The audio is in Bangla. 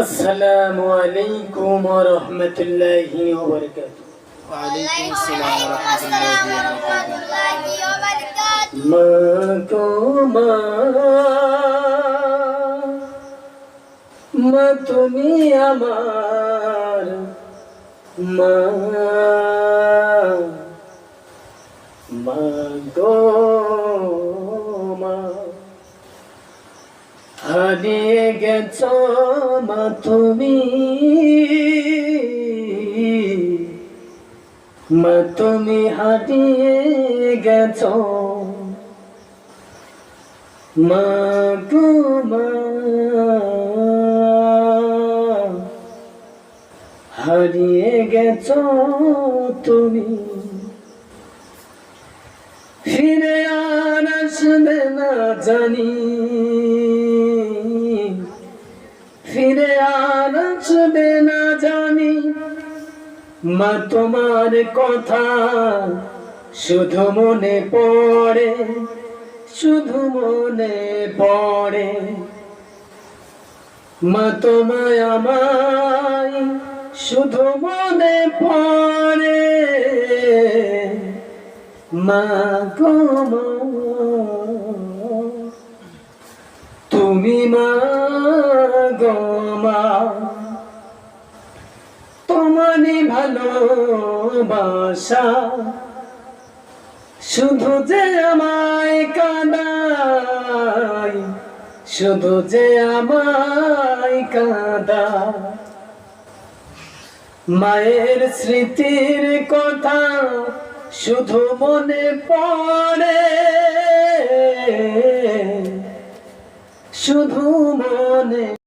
আসসালাম ওয়া রাহমাতুল্লাহি ওয়া বারাকাতুহু। তুমি আমার মা। মা গো মা। হারিয়ে গেছ মা তুমি। মা তুমি হারিয়ে গেছ। মা হারিয়ে গেছ তুমি। ফিরে আর আসবে না জানি। ফিরে আর আসবে না জানি। মা, তোমার কথা শুধু মনে পড়ে, শুধু মনে পড়ে। মা, তোমায় আমায় শুধু মনে পড়ে। মা তুমি মা। তোমারই ভালোবাসা। শুধু যে আমায় কাঁদাই শুধু যে আমায় কাঁদা মায়ের স্মৃতির কথা শুধু মনে পড়ে। শুধু মনে